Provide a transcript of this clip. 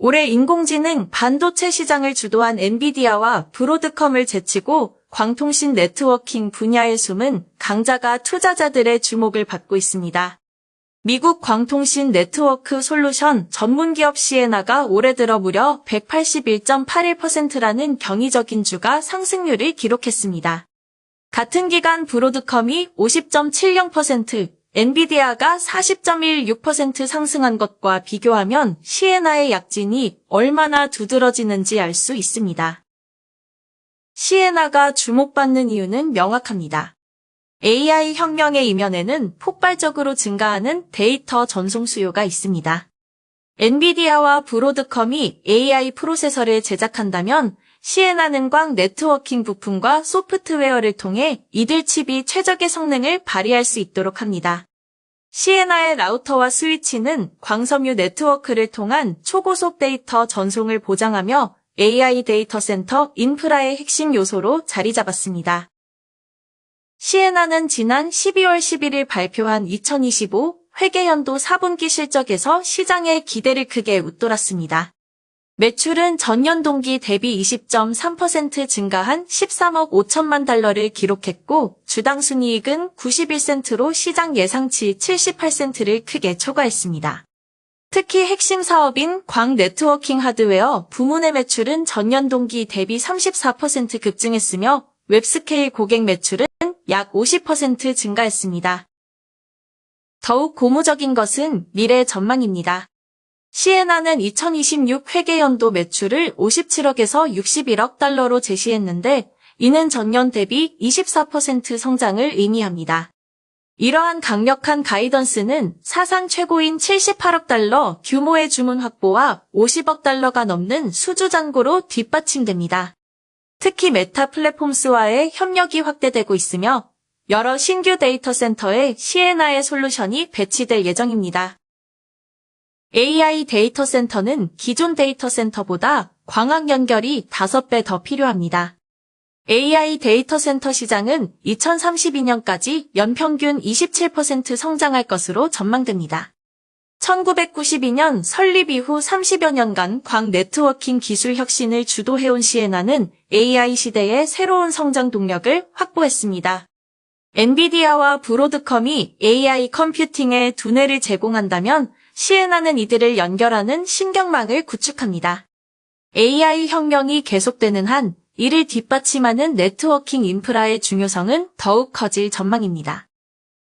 올해 인공지능 반도체 시장을 주도한 엔비디아와 브로드컴을 제치고 광통신 네트워킹 분야의 숨은 강자가 투자자들의 주목을 받고 있습니다. 미국 광통신 네트워크 솔루션 전문기업 시에나가 올해 들어 무려 181.81%라는 경이적인 주가 상승률을 기록했습니다. 같은 기간 브로드컴이 50.70%, 엔비디아가 40.16% 상승한 것과 비교하면 시에나의 약진이 얼마나 두드러지는지 알 수 있습니다. 시에나가 주목받는 이유는 명확합니다. AI 혁명의 이면에는 폭발적으로 증가하는 데이터 전송 수요가 있습니다. 엔비디아와 브로드컴이 AI 프로세서를 제작한다면 시에나는 광 네트워킹 부품과 소프트웨어를 통해 이들 칩이 최적의 성능을 발휘할 수 있도록 합니다. 시에나의 라우터와 스위치는 광섬유 네트워크를 통한 초고속 데이터 전송을 보장하며 AI 데이터 센터 인프라의 핵심 요소로 자리 잡았습니다. 시에나는 지난 12월 11일 발표한 2025 회계연도 4분기 실적에서 시장의 기대를 크게 웃돌았습니다. 매출은 전년 동기 대비 20.3% 증가한 13억 5천만 달러를 기록했고 주당 순이익은 91센트로 시장 예상치 78센트를 크게 초과했습니다. 특히 핵심 사업인 광 네트워킹 하드웨어 부문의 매출은 전년 동기 대비 34% 급증했으며 웹스케일 고객 매출은 약 50% 증가했습니다. 더욱 고무적인 것은 미래 전망입니다. 시에나는 2026 회계연도 매출을 57억에서 61억 달러로 제시했는데 이는 전년 대비 24% 성장을 의미합니다. 이러한 강력한 가이던스는 사상 최고인 78억 달러 규모의 주문 확보와 50억 달러가 넘는 수주 잔고로 뒷받침됩니다. 특히 메타 플랫폼스와의 협력이 확대되고 있으며 여러 신규 데이터 센터에 시에나의 솔루션이 배치될 예정입니다. AI 데이터 센터는 기존 데이터 센터보다 광학 연결이 5배 더 필요합니다. AI 데이터 센터 시장은 2032년까지 연평균 27% 성장할 것으로 전망됩니다. 1992년 설립 이후 30여 년간 광 네트워킹 기술 혁신을 주도해온 시에나는 AI 시대의 새로운 성장 동력을 확보했습니다. 엔비디아와 브로드컴이 AI 컴퓨팅에 두뇌를 제공한다면 시에나는 이들을 연결하는 신경망을 구축합니다. AI 혁명이 계속되는 한 이를 뒷받침하는 네트워킹 인프라의 중요성은 더욱 커질 전망입니다.